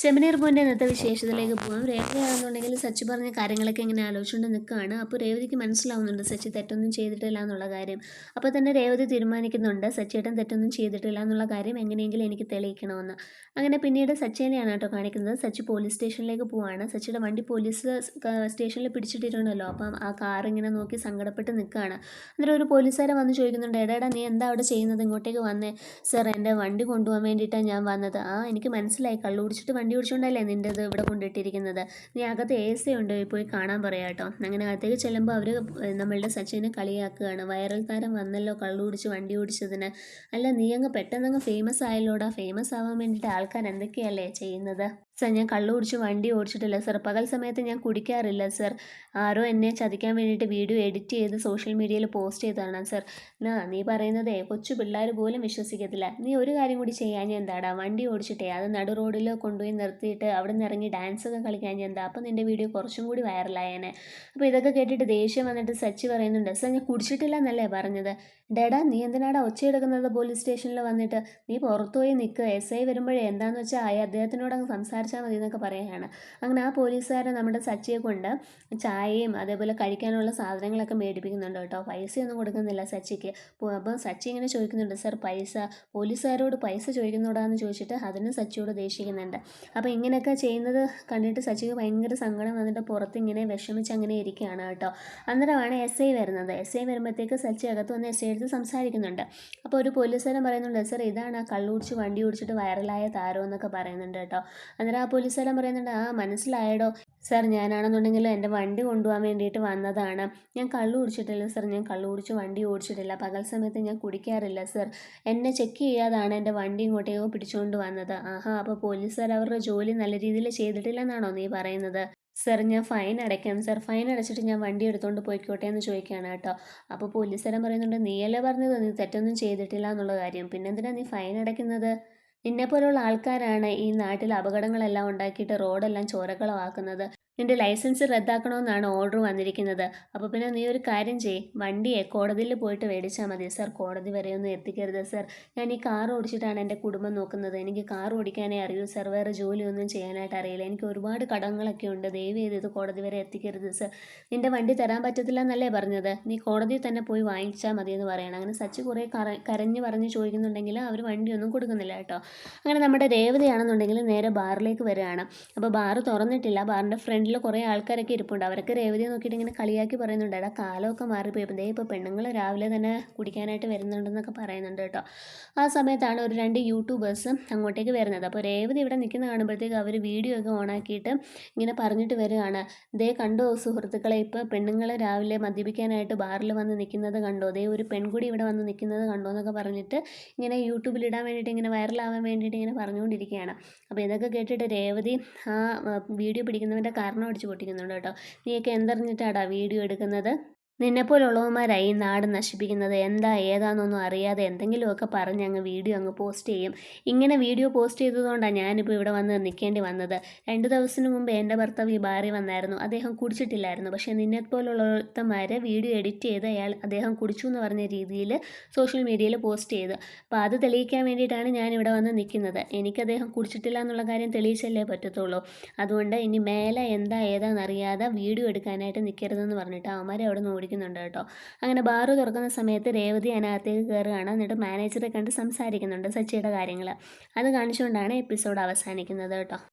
ചെമ്മനീർ പൂവിന്റെ ഇന്നത്തെ വിശേഷത്തിലേക്ക് പോകാം രേവതിയാണെന്നുണ്ടെങ്കിൽ സച്ചി പറഞ്ഞ കാര്യങ്ങളൊക്കെ ഇങ്ങനെ ആലോചിച്ചുകൊണ്ട് നിൽക്കുകയാണ്. അപ്പോൾ രേവതിക്ക് മനസ്സിലാവുന്നുണ്ട് സച്ചി തെറ്റൊന്നും ചെയ്തിട്ടില്ല എന്നുള്ള കാര്യം. അപ്പോൾ തന്നെ രേവതി തീരുമാനിക്കുന്നുണ്ട് സച്ചിയേട്ടൻ തെറ്റൊന്നും ചെയ്തിട്ടില്ല എന്നുള്ള കാര്യം എങ്ങനെയെങ്കിലും എനിക്ക് തെളിയിക്കണമെന്ന്. അങ്ങനെ പിന്നീട് സച്ചിനെയാണ് കേട്ടോ കാണിക്കുന്നത്. സച്ചി പോലീസ് സ്റ്റേഷനിലേക്ക് പോവാണ്. സച്ചിയുടെ വണ്ടി പോലീസ് സ്റ്റേഷനിൽ പിടിച്ചിട്ടിട്ടുണ്ടല്ലോ. അപ്പം ആ കാർ ഇങ്ങനെ നോക്കി സങ്കടപ്പെട്ട് നിൽക്കുകയാണ്. അന്നേരം ഒരു പോലീസുകാരെ വന്ന് ചോദിക്കുന്നുണ്ട് എടാടാ നീ എന്താ അവിടെ ചെയ്യുന്നത്? ഇങ്ങോട്ടേക്ക് വന്നേ. സർ എന്റെ വണ്ടി കൊണ്ടുപോകാൻ വേണ്ടിയിട്ടാണ് ഞാൻ വന്നത്. ആ എനിക്ക് മനസ്സിലായി. കള്ളു കുടിച്ചിട്ട് വണ്ടി ഓടിച്ചുകൊണ്ടല്ലേ നിന്റെ ഇത് ഇവിടെ കൊണ്ടിട്ടിരിക്കുന്നത്? നീ അകത്ത് എ സി ഉണ്ട്? പോയി കാണാൻ പറയാം കേട്ടോ. അങ്ങനെ അകത്തേക്ക് ചെല്ലുമ്പോൾ അവർ നമ്മളുടെ സച്ചിനെ കളിയാക്കുകയാണ്. വൈറൽ താരം വന്നല്ലോ കള്ളു കുടിച്ച് വണ്ടി ഓടിച്ചതിന്. അല്ല നീ അങ്ങ് പെട്ടെന്നങ്ങ് ഫേമസ് ആയല്ലോടാ. ഫേമസ് ആവാൻ വേണ്ടിയിട്ട് ആൾക്കാർ എന്തൊക്കെയല്ലേ ചെയ്യുന്നത്? സർ ഞാൻ കള്ളു കുടിച്ച് വണ്ടി ഓടിച്ചിട്ടില്ല. സർ പകൽ സമയത്ത് ഞാൻ കുടിക്കാറില്ല സർ. ആരോ എന്നെ ചതിക്കാൻ വേണ്ടിയിട്ട് വീഡിയോ എഡിറ്റ് ചെയ്ത് സോഷ്യൽ മീഡിയയിൽ പോസ്റ്റ് ചെയ്തതാണ് സർ. നാ നീ പറയുന്നതേ കൊച്ചു പിള്ളേർ പോലും വിശ്വസിക്കത്തില്ല. നീ ഒരു കാര്യം കൂടി ചെയ്യാൻ എന്താടാ വണ്ടി ഓടിച്ചിട്ടേ അത് നടു റോഡിൽ കൊണ്ടുപോയി നിർത്തിയിട്ട് അവിടെ നിന്ന് ഇറങ്ങി ഡാൻസ് ഒക്കെ കളിക്കാൻ എന്താ അപ്പം നിന്റെ വീഡിയോ കുറച്ചും കൂടി വൈറലായേനെ അപ്പോൾ ഇതൊക്കെ കേട്ടിട്ട് ദേഷ്യം വന്നിട്ട് സച്ചി പറയുന്നുണ്ട് സാർ ഞാൻ കുടിച്ചിട്ടില്ല എന്നല്ലേ പറഞ്ഞത്? ഡേടാ നീ എന്തിനാടാ ഒച്ചയെടുക്കുന്നത് പോലീസ് സ്റ്റേഷനിൽ വന്നിട്ട്? നീ പുറത്തുപോയി നിൽക്കുക എസ് ഐ വരുമ്പോഴേ എന്താണെന്ന് വെച്ചാൽ ആയി അദ്ദേഹത്തിനോട് അങ്ങ് സംസാരിച്ചാൽ മതി എന്നൊക്കെ പറയുകയാണ് അങ്ങനെ ആ പോലീസുകാരൻ നമ്മുടെ സച്ചിയെ കൊണ്ട് ചായയും അതേപോലെ കഴിക്കാനുള്ള സാധനങ്ങളൊക്കെ മേടിപ്പിക്കുന്നുണ്ട് കേട്ടോ. പൈസയൊന്നും കൊടുക്കുന്നില്ല സച്ചിക്ക്. അപ്പോൾ സച്ചി ഇങ്ങനെ ചോദിക്കുന്നുണ്ട് സർ പൈസ? പോലീസുകാരോട് പൈസ ചോദിക്കുന്നോടാന്ന് ചോദിച്ചിട്ട് അതിന് സച്ചിയോട് ദേഷിക്കുന്നുണ്ട് അപ്പോൾ ഇങ്ങനെയൊക്കെ ചെയ്യുന്നത് കണ്ടിട്ട് സച്ചിക്ക് ഭയങ്കര സങ്കടം വന്നിട്ട് പുറത്ത് ഇങ്ങനെ വിഷമിച്ച് അങ്ങനെ ഇരിക്കുകയാണ് കേട്ടോ. അന്നേരമാണ് എസ് ഐ വരുന്നത്. എസ് ഐ വരുമ്പോഴത്തേക്ക് സച്ചി അകത്ത് വന്ന് എസ് ഐ എടുത്ത് സംസാരിക്കുന്നുണ്ട്. അപ്പോൾ ഒരു പോലീസുകാരൻ പറയുന്നുണ്ട് സർ ഇതാണ് ആ കള്ളുടിച്ച് വണ്ടി ഓടിച്ചിട്ട് വൈറലായ താരം എന്നൊക്കെ പറയുന്നുണ്ട് കേട്ടോ. അന്നേരം ആ പോലീസുകാരൻ പറയുന്നുണ്ട് ആ മനസ്സിലായടോ. സാർ ഞാനാണെന്നുണ്ടെങ്കിൽ എന്റെ വണ്ടി കൊണ്ടുപോകാൻ വേണ്ടിയിട്ട് വന്നതാണ്. ഞാൻ കള്ളു കുടിച്ചിട്ടില്ല സാർ. ഞാൻ കള്ളു കുടിച്ച് വണ്ടി ഓടിച്ചിട്ടില്ല. പകൽ സമയത്ത് ഞാൻ കുടിക്കാറില്ല സാർ. എന്നെ ചെക്ക് ചെയ്യാതാണ് എന്റെ വണ്ടി ഇങ്ങോട്ടേക്കോ പിടിച്ചുകൊണ്ട് വന്നത്. ആഹാ അപ്പോൾ പോലീസുകാർ അവരുടെ ജോലി നല്ല രീതിയിൽ ചെയ്തിട്ടില്ലെന്നാണോ നീ പറയുന്നത്? സർ ഞാൻ ഫൈൻ അടയ്ക്കാം. സർ ഫൈൻ അടച്ചിട്ട് ഞാൻ വണ്ടി എടുത്തുകൊണ്ട് പോയിക്കോട്ടെ എന്ന് ചോദിക്കുകയാണ് കേട്ടോ. അപ്പോൾ പോലീസുകാരൻ പറയുന്നുണ്ട് നീയല്ലേ പറഞ്ഞത്? നീ തെറ്റൊന്നും ചെയ്തിട്ടില്ല എന്നുള്ള കാര്യം. പിന്നെന്തിനാ നീ ഫൈൻ അടയ്ക്കുന്നത്? നിന്നെപ്പോലുള്ള ആൾക്കാരാണ് ഈ നാട്ടിൽ അപകടങ്ങളെല്ലാം ഉണ്ടാക്കിയിട്ട് റോഡെല്ലാം ചോരക്കളമാക്കുന്നത് നിന്റെ ലൈസൻസ് റദ്ദാക്കണമെന്നാണ് ഓർഡർ വന്നിരിക്കുന്നത്. അപ്പോൾ പിന്നെ നീ ഒരു കാര്യം ചെയ് വണ്ടിയെ കോടതിയിൽ പോയിട്ട് മേടിച്ചാൽ മതി. സർ കോടതി വരെയൊന്നും എത്തിക്കരുത് സർ. ഞാൻ ഈ കാർ ഓടിച്ചിട്ടാണ് എന്റെ കുടുംബം നോക്കുന്നത്. എനിക്ക് കാർ ഓടിക്കാനേ അറിയൂ. സർ വേറെ ജോലിയൊന്നും ചെയ്യാനായിട്ട് അറിയില്ല. എനിക്ക് ഒരുപാട് കടങ്ങളൊക്കെ ഉണ്ട്. ദയവ് ചെയ്ത് ഇത് കോടതി വരെ എത്തിക്കരുത് സർ. നിന്റെ വണ്ടി തരാൻ പറ്റത്തില്ല എന്നല്ലേ പറഞ്ഞത്? നീ കോടതിയിൽ തന്നെ പോയി വാങ്ങിച്ചാൽ മതി എന്ന് പറയണം. അങ്ങനെ സച്ച് കുറേ കരഞ്ഞ് പറഞ്ഞ് ചോദിക്കുന്നുണ്ടെങ്കിൽ അവർ വണ്ടിയൊന്നും കൊടുക്കുന്നില്ല കേട്ടോ. അങ്ങനെ നമ്മുടെ രേവതയാണെന്നുണ്ടെങ്കിൽ നേരെ ബാറിലേക്ക് വരികയാണ്. അപ്പോൾ ബാർ തുറന്നിട്ടില്ല. ബാറിന്റെ ഫ്രണ്ടിൽ ഫ്രണ്ടിൽ കുറേ ആൾക്കാരൊക്കെ ഇരിപ്പുണ്ട്. അവരൊക്കെ രേവതിയെ നോക്കിയിട്ട് ഇങ്ങനെ കളിയാക്കി പറയുന്നുണ്ട്. എടാ കാലമൊക്കെ മാറിപ്പോയപ്പോൾ ദേ ഇപ്പോൾ പെണ്ണുങ്ങൾ രാവിലെ തന്നെ കുടിക്കാനായിട്ട് വരുന്നുണ്ടെന്നൊക്കെ പറയുന്നുണ്ട് കേട്ടോ. ആ സമയത്താണ് ഒരു രണ്ട് യൂട്യൂബേഴ്സ് അങ്ങോട്ടേക്ക് വരുന്നത്. അപ്പോൾ രേവതി ഇവിടെ നിൽക്കുന്ന കാണുമ്പോഴത്തേക്ക് അവർ വീഡിയോ ഒക്കെ ഓണാക്കിയിട്ട് ഇങ്ങനെ പറഞ്ഞിട്ട് വരികയാണ്. ദേ കണ്ടോ സുഹൃത്തുക്കളെ ഇപ്പോൾ പെണ്ണുങ്ങൾ രാവിലെ മദ്യപിക്കാനായിട്ട് ബാറിൽ വന്ന് നിൽക്കുന്നത് കണ്ടോ? ദേ ഒരു പെൺകുടി ഇവിടെ വന്ന് നിൽക്കുന്നത് കണ്ടോ എന്നൊക്കെ പറഞ്ഞിട്ട് ഇങ്ങനെ യൂട്യൂബിൽ ഇടാൻ വേണ്ടിയിട്ട് ഇങ്ങനെ വൈറലാവാൻ വേണ്ടിയിട്ട് ഇങ്ങനെ പറഞ്ഞുകൊണ്ടിരിക്കുകയാണ്. അപ്പോൾ ഇതൊക്കെ കേട്ടിട്ട് രേവതി ആ വീഡിയോ പിടിക്കുന്നവന്റെ കാരണം കർണം അടിച്ച് പൊട്ടിക്കുന്നുണ്ട് കേട്ടോ. നീയൊക്കെ എന്തറിഞ്ഞിട്ടാടാ വീഡിയോ എടുക്കുന്നത്? നിന്നെപ്പോലുള്ളവന്മാരായി നാട് നശിപ്പിക്കുന്നത് എന്താ ഏതാണെന്നൊന്നും അറിയാതെ എന്തെങ്കിലുമൊക്കെ പറഞ്ഞ് അങ്ങ് വീഡിയോ അങ്ങ് പോസ്റ്റ് ചെയ്യും. ഇങ്ങനെ വീഡിയോ പോസ്റ്റ് ചെയ്തതുകൊണ്ടാണ് ഞാനിപ്പോൾ ഇവിടെ വന്ന് നിൽക്കേണ്ടി വന്നത്. രണ്ട് ദിവസത്തിന് മുമ്പ് എന്റെ ഭർത്താവ് ഈ ഭാര്യ വന്നായിരുന്നു. അദ്ദേഹം കുടിച്ചിട്ടില്ലായിരുന്നു. പക്ഷേ നിന്നെപ്പോലുള്ളവന്മാരെ വീഡിയോ എഡിറ്റ് ചെയ്ത് അയാൾ അദ്ദേഹം കുടിച്ചു എന്ന് പറഞ്ഞ രീതിയിൽ സോഷ്യൽ മീഡിയയിൽ പോസ്റ്റ് ചെയ്തു. അപ്പോൾ അത് തെളിയിക്കാൻ വേണ്ടിയിട്ടാണ് ഞാൻ ഇവിടെ വന്ന് നിൽക്കുന്നത് എനിക്ക് അദ്ദേഹം കുടിച്ചിട്ടില്ല എന്നുള്ള കാര്യം തെളിയിച്ചല്ലേ പറ്റത്തുള്ളൂ. അതുകൊണ്ട് ഇനി മേലെ എന്താ ഏതാണെന്നറിയാതെ വീഡിയോ എടുക്കാനായിട്ട് നിൽക്കരുതെന്ന് പറഞ്ഞിട്ട് അവന്മാരെ അവിടെ നിന്ന് ഓടിക്കുന്നുണ്ട് കേട്ടോ. അങ്ങനെ ബാറ് തുറക്കുന്ന സമയത്ത് രേവതി അതിനകത്തേക്ക് കയറുകയാണ്. എന്നിട്ട് മാനേജറെ കണ്ട് സംസാരിക്കുന്നുണ്ട് സച്ചിയുടെ കാര്യങ്ങൾ അത് കാണിച്ചുകൊണ്ടാണ് എപ്പിസോഡ് അവസാനിക്കുന്നത് കേട്ടോ.